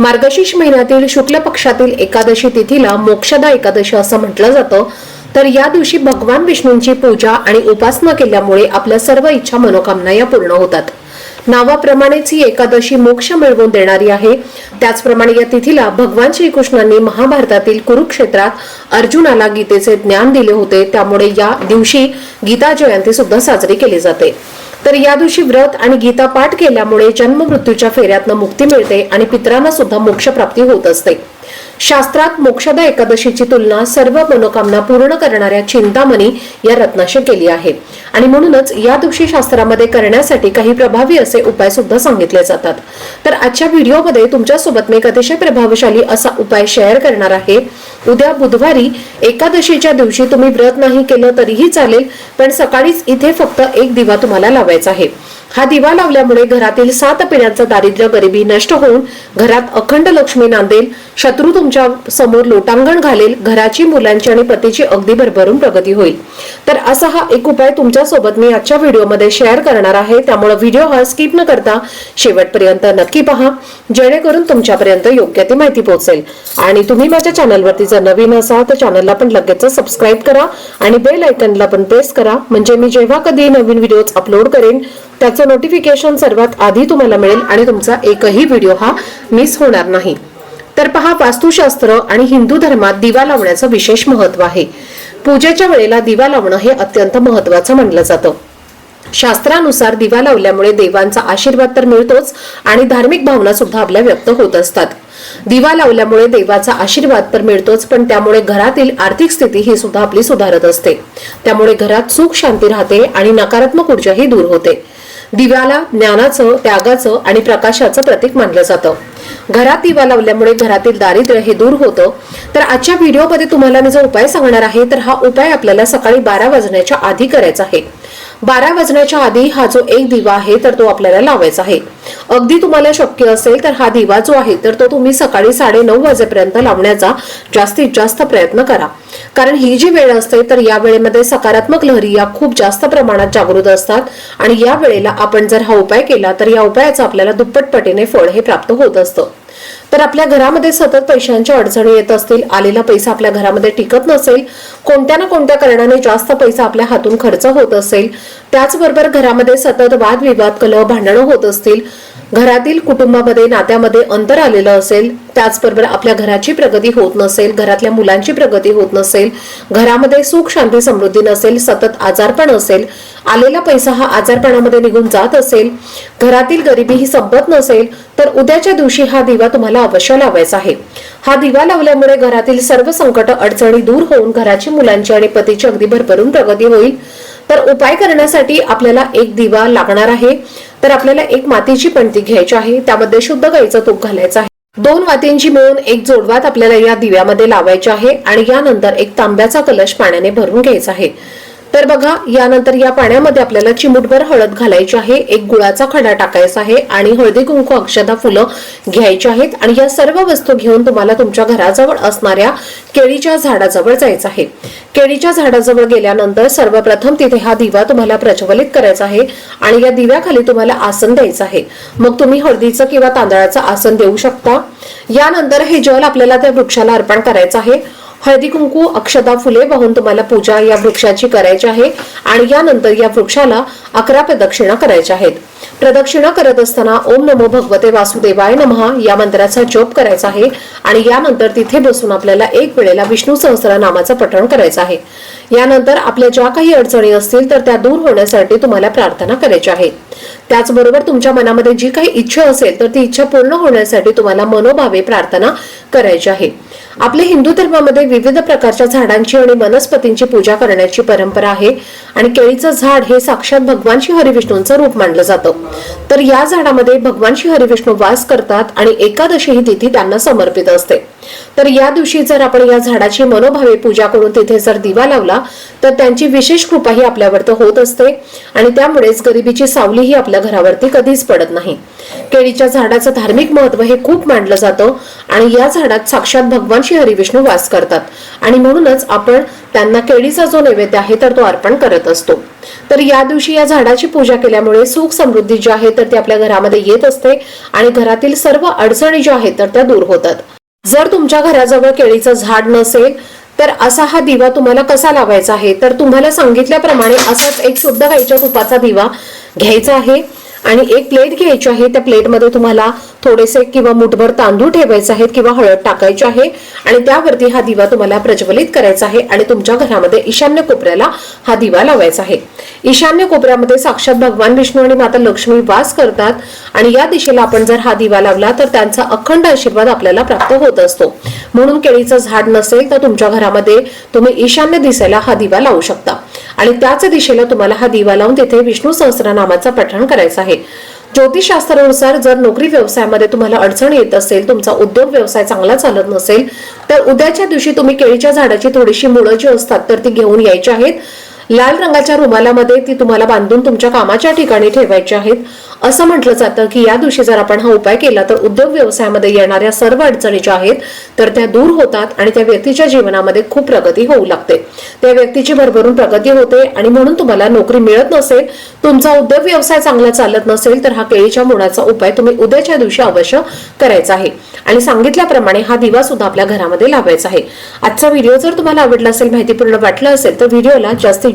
मार्गशीर्ष महिन्यातील शुक्ल पक्षातील एकादशी तिथीला मोक्षदा एकादशी असं म्हटलं जातं. तर या दिवशी भगवान विष्णूंची पूजा आणि उपासना केल्यामुळे आपल्या सर्व इच्छा मनोकामना या पूर्ण होतात. नावाप्रमाणेच ही एकादशी मोक्ष मिळवून देणारी आहे. त्याचप्रमाणे या तिथीला भगवान श्रीकृष्णांनी महाभारतातील कुरुक्षेत्रात अर्जुनाला गीतेचे ज्ञान दिले होते. त्यामुळे या दिवशी गीता जयंती सुद्धा साजरी केली जाते. तर या दिवशी व्रत आणि गीता पाठ केल्यामुळे जन्म मृत्यूच्या फेऱ्यातनं मुक्ती मिळते आणि पितरांना सुद्धा मोक्ष प्राप्ती होत असते. शास्त्रात मोक्षदा एकादशीची तुलना सर्व मनोकामना पूर्ण करणाऱ्या चिंतामणी या रत्नाशी केली आहे. आणि म्हणूनच या दिवशी शास्त्रामध्ये करण्यासाठी काही प्रभावी असे उपाय सुद्धा सांगितले जातात. तर आजच्या व्हिडिओमध्ये तुमच्यासोबत मी एक अतिशय प्रभावशाली असा उपाय शेअर करणार आहे. उद्या बुधवारी एकादशीच्या दिवशी तुम्ही व्रत नाही केलं तरीही चालेल पण सकाळीच इथे फक्त एक दिवा तुम्हाला लावायचा आहे. हा दिवा लावल्यामुळे घरातील सात पिढ्यांचं दारिद्र्य गरिबी नष्ट होऊन घरात अखंड लक्ष्मी नांदेल शत्रू तुमच्यासमोर लोटांगण घालेल घराची मुलांची आणि पतीची अगदी भरभरून प्रगती होईल. तर असा हा एक उपाय तुमच्यासोबत मी आजच्या व्हिडिओमध्ये शेअर करणार आहे. त्यामुळे व्हिडिओ हा स्किप न करता शेवटपर्यंत नक्की पहा. जेणेकरून तुमच्यापर्यंत योग्य ती माहिती पोहोचेल. आणि तुम्ही माझ्या चॅनलवरती जर नवीन असाल तर चॅनलला पण लगेच सबस्क्राईब करा आणि बेल आयकनला पण प्रेस करा. म्हणजे मी जेव्हा कधी नवीन व्हिडिओ अपलोड करेन त्याचं नोटिफिकेशन सर्वात आधी तुम्हाला मिळेल आणि तुमचा एकही व्हिडिओ हा मिस होणार नाही. तर पहा वास्तुशास्त्र आणि हिंदू धर्मात दिवा लावण्याचं विशेष महत्त्व आहे. पूजेच्या वेळेला दिवा लावणं हे अत्यंत महत्वाचं मानलं जातं. शास्त्रानुसार दिवा लावल्यामुळे देवांचा आशीर्वाद तर मिळतोच आणि धार्मिक भावना सुद्धा आपल्या व्यक्त होत असतात. दिवा लावल्यामुळे देवाचा आशीर्वाद तर मिळतोच पण त्यामुळे घरातील आर्थिक स्थिती ही सुद्धा आपली सुधारत असते. त्यामुळे घरात सुख शांती राहते आणि नकारात्मक ऊर्जाही दूर होते. दिव्याला ज्ञानाचं त्यागाचं आणि प्रकाशाचं प्रतीक मानलं जातं. घरात दिवा लावल्यामुळे घरातील दारिद्र्य हे दूर होतं. तर आजच्या व्हिडिओमध्ये तुम्हाला मी जो उपाय सांगणार आहे तर हा उपाय आपल्याला सकाळी बारा वाजण्याच्या आधी करायचा आहे. बारा वाजण्याच्या आधी हा जो एक दिवा आहे तर तो आपल्याला लावायचा आहे. अगदी तुम्हाला शक्य असेल तर हा दिवा जो आहे तर तो तुम्ही सकाळी साडे नऊ वाजेपर्यंत लावण्याचा जास्तीत जास्त प्रयत्न करा. कारण ही जी वेळ असते तर या वेळेमध्ये सकारात्मक लहरी या खूप जास्त प्रमाणात जागृत असतात. आणि या वेळेला आपण जर हा उपाय केला तर या उपायाचं आपल्याला दुप्पट पटीने फळ हे प्राप्त होत असतं. तर आपल्या घरामध्ये सतत पैशांच्या अडचणी येत असतील आलेला पैसा आपल्या घरामध्ये टिकत नसेल कोणत्या ना कोणत्या कारणाने जास्त पैसा आपल्या हातून खर्च होत असेल त्याचबरोबर घरामध्ये सतत वादविवाद कलह भांडणं होत असतील घरातील कुटुंबामध्ये नात्यामध्ये अंतर आलेलं असेल त्याचबरोबर आपल्या घराची प्रगती होत नसेल घरातल्या मुलांची प्रगती होत नसेल घरामध्ये सुख शांती समृद्धी नसेल सतत आजारपण असेल आलेला पैसा हा आजारपणामध्ये निघून जात असेल घरातील गरिबी ही संपत नसेल तर उद्याच्या दिवशी हा दिवा तुम्हाला अवश्य लावायचा आहे. हा दिवा लावल्यामुळे घरातील सर्व संकट अडचणी दूर होऊन घराची मुलांची आणि पतीची अगदी भरभरून प्रगती होईल. तर उपाय करण्यासाठी आपल्याला एक दिवा लागणार आहे. तर आपल्याला एक मातीची पणती घ्यायची आहे. त्यामध्ये शुद्ध गाईचं तूप घालायचं आहे. दोन वातींची मिळून एक जोडवात आपल्याला या दिव्यामध्ये लावायची आहे आणि यानंतर एक तांब्याचा कलश पाण्याने भरून घ्यायचा आहे. तर बघा यानंतर या पाण्यामध्ये आपल्याला चिमूटभर हळद घालायची आहे एक गुळाचा खडा टाकायचा आहे आणि हळदी कुंकू अक्षदा फुलं घ्यायची आहेत. आणि या सर्व वस्तू घेऊन तुम्हाला तुमच्या घराजवळ असणाऱ्या केळीच्या झाडाजवळ जायचं आहे. केळीच्या झाडाजवळ गेल्यानंतर सर्वप्रथम तिथे हा दिवा तुम्हाला प्रज्वलित करायचा आहे आणि या दिव्याखाली तुम्हाला आसन द्यायचं आहे. मग तुम्ही हळदीचं किंवा तांदळाचं आसन देऊ शकता. यानंतर हे जल आपल्याला त्या वृक्षाला अर्पण करायचं आहे. हळदी कुंकू अक्षता फुले वाहून तुम्हाला पूजा या वृक्षाची करायची आहे आणि यानंतर या वृक्षाला अकरा प्रदक्षिणा करायच्या आहेत. प्रदक्षिणा करत असताना ओम नमो भगवते वासुदेवाय नमः या मंत्राचा जप करायचा आहे आणि यानंतर तिथे बसून आपल्याला एक वेळेला विष्णू सहस्र नामाचं पठण करायचं आहे. यानंतर आपल्या ज्या काही अडचणी असतील तर त्या दूर होण्यासाठी तुम्हाला प्रार्थना करायची आहे. त्याचबरोबर तुमच्या मनामध्ये जी काही इच्छा असेल तर ती इच्छा पूर्ण होण्यासाठी तुम्हाला मनोभावे प्रार्थना करायची आहे. आपल्या हिंदू धर्मामध्ये विविध प्रकारच्या झाडांची आणि वनस्पतींची पूजा करण्याची परंपरा आहे आणि केळीचं झाड हे साक्षात भगवान श्री हरिविष्णूंचं रूप मानलं जातं. तर या झाडामध्ये भगवान श्री हरिविष्णू वास करतात आणि एकादशी ही तिथी त्यांना समर्पित असते. तर या दिवशी जर आपण या झाडाची मनोभावे पूजा करून तिथे जर दिवा लावला तर त्यांची विशेष कृपाही आपल्यावर आपल्यावरती होत असते. आणि त्यामुळेच गरिबीची सावलीही आपल्या घरावरती कधीच पडत नाही. केळीच्या झाडाचं धार्मिक महत्त्व हे खूप मांडलं जातं आणि या झाडात साक्षात भगवान श्री हरिविष्णू वास करतात. आणि म्हणूनच आपण त्यांना केळीचा जो नैवेद्य आहे तर तो अर्पण करत असतो. तर या दिवशी या झाडाची पूजा केल्यामुळे सुख समृद्धी जी आहे तर ती आपल्या घरामध्ये येत असते आणि घरातील सर्व अडचणी ज्या आहेत तर त्या दूर होतात. जर तुमच्या घराजवळ केळीचं झाड नसेल तर असा हा दिवा तुम्हाला कसा लावायचा आहे? तर तुम्हाला सांगितल्याप्रमाणे असाच एक शुद्ध गाईच्या तुपाचा दिवा घ्यायचा आहे. आणि एक प्लेट घ्यायची आहे. त्या प्लेटमध्ये तुम्हाला थोडेसे किंवा मुठभर तांदूळ ठेवायचे आहेत किंवा हळद टाकायची आहे. आणि त्यावरती हा दिवा तुम्हाला प्रज्वलित करायचा आहे आणि तुमच्या घरामध्ये ईशान्य कोपऱ्याला हा दिवा लावायचा आहे. ईशान्य कोपऱ्यामध्ये साक्षात भगवान विष्णू आणि माता लक्ष्मी वास करतात आणि या दिशेला आपण जर हा दिवा लावला तर त्यांचा अखंड आशीर्वाद आपल्याला प्राप्त होत असतो. म्हणून केळीचं झाड नसेल तर तुमच्या घरामध्ये तुम्ही ईशान्य दिशेला हा दिवा लावू शकता. आणि त्याच दिशेला तुम्हाला हा दिवा लावून तिथे विष्णू सहस्रनामाचा पठण करायचं आहे. ज्योतिषशास्त्रानुसार जर नोकरी व्यवसायामध्ये तुम्हाला अडचण येत असेल तुमचा उद्योग व्यवसाय चांगला चालत नसेल तर उद्याच्या दिवशी तुम्ही केळीच्या झाडाची थोडीशी मुळं जी असतात तर ती घेऊन यायची आहेत. लाल रंगाच्या रुमालामध्ये ती तुम्हाला बांधून तुमच्या कामाच्या ठिकाणी ठेवायची आहेत. असं म्हटलं जातं की या दिवशी जर आपण हा उपाय केला तर उद्योग व्यवसायामध्ये येणाऱ्या सर्व अडचणी ज्या आहेत तर त्या दूर होतात आणि त्या व्यक्तीच्या जीवनामध्ये खूप प्रगती होऊ लागते. त्या व्यक्तीची भरभरून प्रगती होते आणि म्हणून तुम्हाला नोकरी मिळत नसेल तुमचा उद्योग व्यवसाय चांगला चालत नसेल तर हा केळीच्या मुळाचा उपाय तुम्ही उद्याच्या दिवशी अवश्य करायचा आहे. आणि सांगितल्याप्रमाणे हा दिवा सुद्धा आपल्या घरामध्ये लावायचा आहे. आजचा व्हिडिओ जर तुम्हाला आवडला असेल माहितीपूर्ण वाटला असेल तर व्हिडिओला जास्तीत